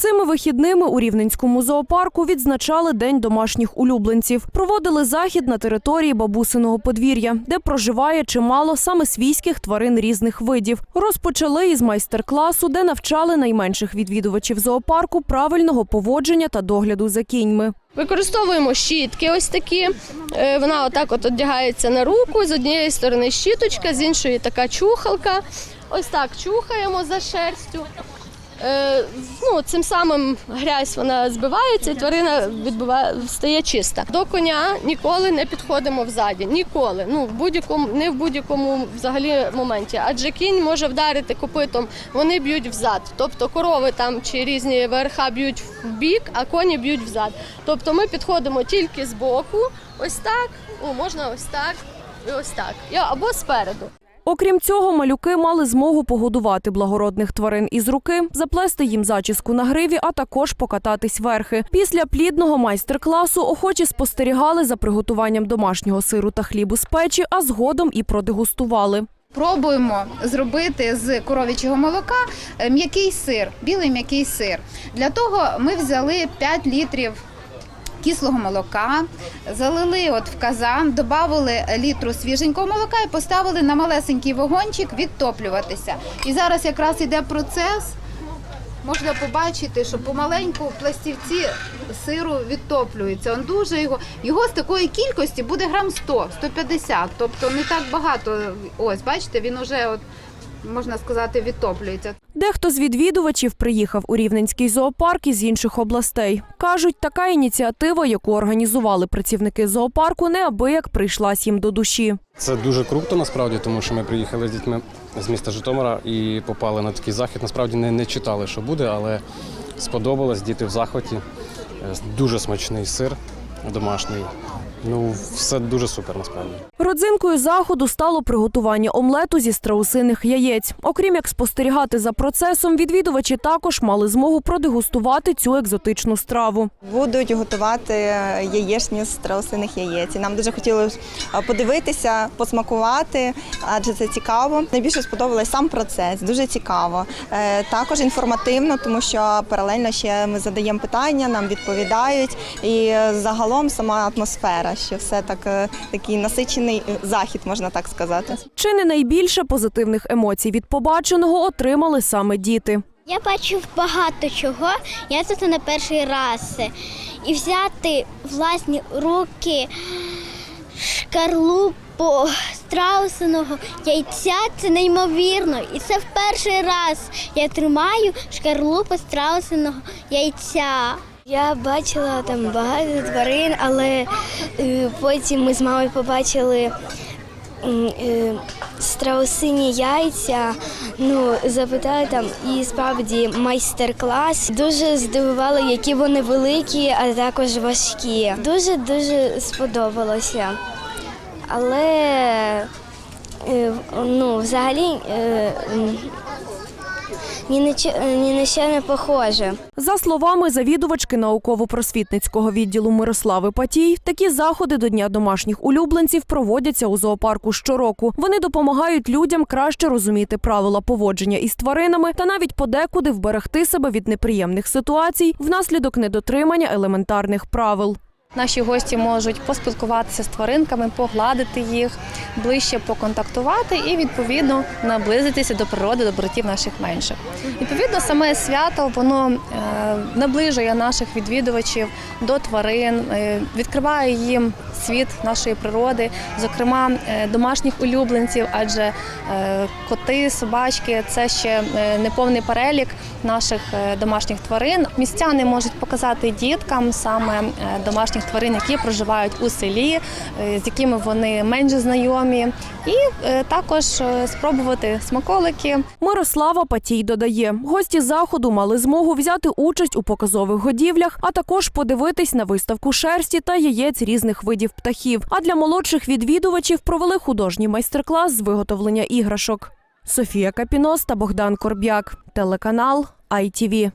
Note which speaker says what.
Speaker 1: Цими вихідними у Рівненському зоопарку відзначали День домашніх улюбленців. Проводили захід на території бабусиного подвір'я, де проживає чимало саме свійських тварин різних видів. Розпочали із майстер-класу, де навчали найменших відвідувачів зоопарку правильного поводження та догляду за кіньми.
Speaker 2: Використовуємо щітки ось такі. Е, Вона отак от одягається на руку. З однієї сторони щіточка, з іншої така чухалка. Ось так чухаємо за шерстю. Е, Ну, цим самим грязь вона збивається, і тварина відбуває, стає чиста. До коня ніколи не підходимо взаді. Ніколи. Ну, в будь-якому, не в будь-якому взагалі моменті. Адже кінь може вдарити копитом, вони б'ють взад. Тобто корови там чи різні верха б'ють в бік, а коні б'ють взад. Тобто ми підходимо тільки з боку, ось так, о, можна ось так і ось так. Або спереду.
Speaker 1: Окрім цього, малюки мали змогу погодувати благородних тварин із руки, заплести їм зачіску на гриві, а також покататись верхи. Після плідного майстер-класу охочі спостерігали за приготуванням домашнього сиру та хлібу з печі, а згодом і продегустували.
Speaker 3: Пробуємо зробити з коров'ячого молока е, м'який сир, білий м'який сир. Для того ми взяли 5 літрів кислого молока, залили от в казан, додали літру свіженького молока і поставили на малесенький вогончик відтоплюватися. І зараз якраз іде процес. Можна побачити, що помаленьку пластівці сиру відтоплюються. Он дуже його його з такої кількості буде грам 100, 150, тобто не так багато. Ось бачите, він уже от можна сказати відтоплюється.
Speaker 1: Дехто з відвідувачів приїхав у Рівненський зоопарк із інших областей. Кажуть, така ініціатива, яку організували працівники зоопарку, неабияк прийшлась їм до душі.
Speaker 4: Це дуже круто насправді, тому що ми приїхали з дітьми з міста Житомира і попали на такий захід. Насправді не, не читали, що буде, але сподобалось, діти в захваті. Е, Дуже смачний сир домашній. Ну, все дуже супер насправді.
Speaker 1: Родзинкою заходу стало приготування омлету зі страусиних яєць. Окрім як спостерігати за процесом, відвідувачі також мали змогу продегустувати цю екзотичну страву.
Speaker 5: Будуть готувати яєчні з страусиних яєць. І Нам дуже хотілося подивитися, посмакувати, адже це цікаво. Найбільше сподобався сам процес, дуже цікаво. Е, Також інформативно, тому що паралельно ще ми задаємо питання, нам відповідають. І загалом сама атмосфера, що все так е, такий насичений е, захід, можна так сказати.
Speaker 1: Чи не найбільше позитивних емоцій від побаченого отримали саме діти.
Speaker 6: Я бачив багато чого. Я тут на перший раз. І взяти власні руки шкарлупу страусиного яйця це неймовірно. І це в перший раз я тримаю шкарлупу страусиного яйця.
Speaker 7: Я бачила там багато тварин, але е, потім ми з мамою побачили е, страусині яйця. Ну, запитали там і справді майстер-клас. Дуже здивували, які вони великі, а також важкі. Дуже дуже сподобалося. Але е, ну, взагалі ні на на що не похоже.
Speaker 1: За словами завідувачки науково-просвітницького відділу Мирослави Патій, такі заходи до Дня домашніх улюбленців проводяться у зоопарку щороку. Вони допомагають людям краще розуміти правила поводження із тваринами та навіть подекуди вберегти себе від неприємних ситуацій внаслідок недотримання елементарних правил.
Speaker 8: Наші гості можуть поспілкуватися з тваринками, погладити їх, ближче поконтактувати і відповідно наблизитися до природи, до братів наших менших. Відповідно, саме свято воно е, наближує наших відвідувачів до тварин, е, відкриває їм світ нашої природи, зокрема е, домашніх улюбленців, адже коти, собачки це ще неповний перелік наших домашніх тварин. Містяни можуть показати діткам саме е, домашніх тварин, які проживають у селі, е, з якими вони менш знайомі, і е, також е, спробувати смаколики.
Speaker 1: Мирослава Патій додає, гості заходу мали змогу взяти участь у показових годівлях, а також подивитись на виставку шерсті та яєць різних видів птахів. А для молодших відвідувачів провели художній майстер-клас з виготовлення іграшок. Софія Капінос та Богдан Корб'як, телеканал ITV.